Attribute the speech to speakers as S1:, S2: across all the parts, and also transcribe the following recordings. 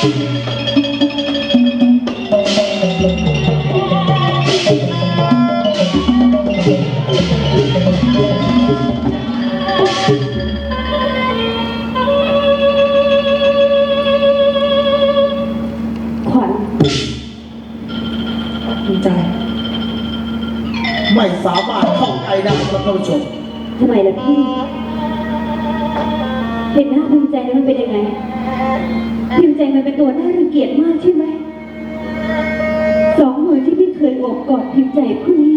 S1: ขวัญภูมิใจ
S2: ไม่สามารถเข้าใจได้ครับท่านผู้ชม
S1: ทำไมล่ะพี่ เห็นหน้าภูมิใจแล้วมันเป็นยังไง ภูมิใจมันเป็นตัวน่ารังเกียจมากใช่ไหมสองมือที่พี่เคยโอบกอดภูมิใจผู้นี้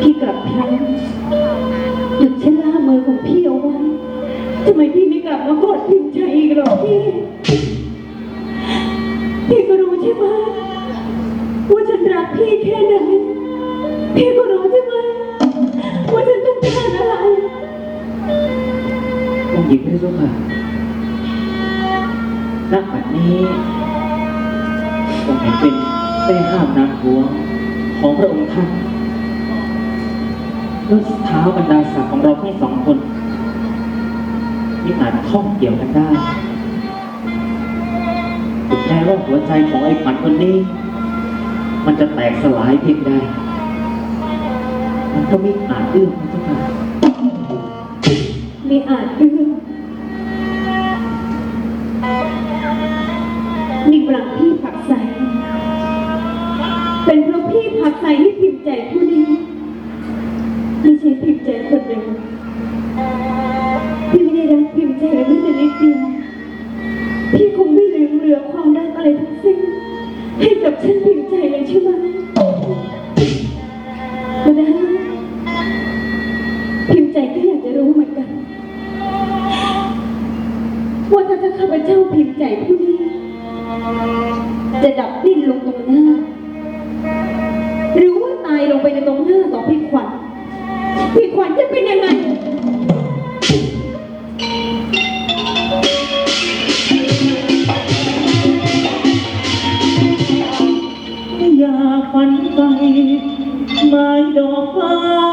S1: พี่กลับพลั้งหยุดชะล่ามือของพี่เอาไว้ทำไมพี่ไม่กลับมากอดภูมิใจอีกหรอพี่ พี่ก็รู้ใช่ไหมว่าฉันรักพี่แค่ไหน ห
S3: ญิงพระเจ้าค่ะณบัดนี้องค์หญิงเป็นแม่ห้ามนางหัวงของพระองค์ท่านด้วยเท้าบรรดาศักดิ์ของเราทั้งสองคนมิอาจข้องเกี่ยวกันได้ถึงแม้ว่าหัวใจของไอ้ฝันคนนี้ มันจะแตกสลายเพียงใดมันก็
S1: ไมิอาจเอื้อมพระเจ้าค่ะ ถ้าข้าพเจ้าพิมพ์ใจผู้นี้จะดับดิ้นลงตรงหน้า หรือว่าตายลงไปในตรงหน้าต่อพี่ขวัญพี่ขวัญจะเป็นยังไง
S3: อย่าฝันไปไม้ดอกฟ้า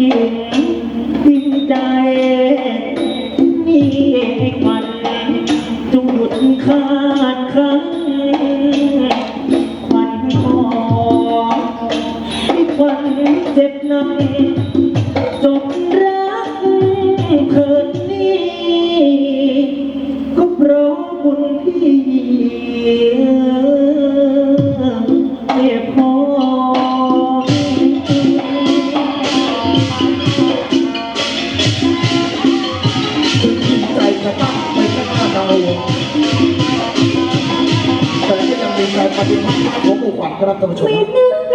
S3: หญิงพิมพ์ใจนี่ให้ควันจงหยุดขาดครั้งควันคอให้ควันเจ็บหนักจบรักเถิดนี้ก็เพราะบุญพี่
S2: ยังมีการปฏิบัติของผู้ขวัญครับท่านผู้ชม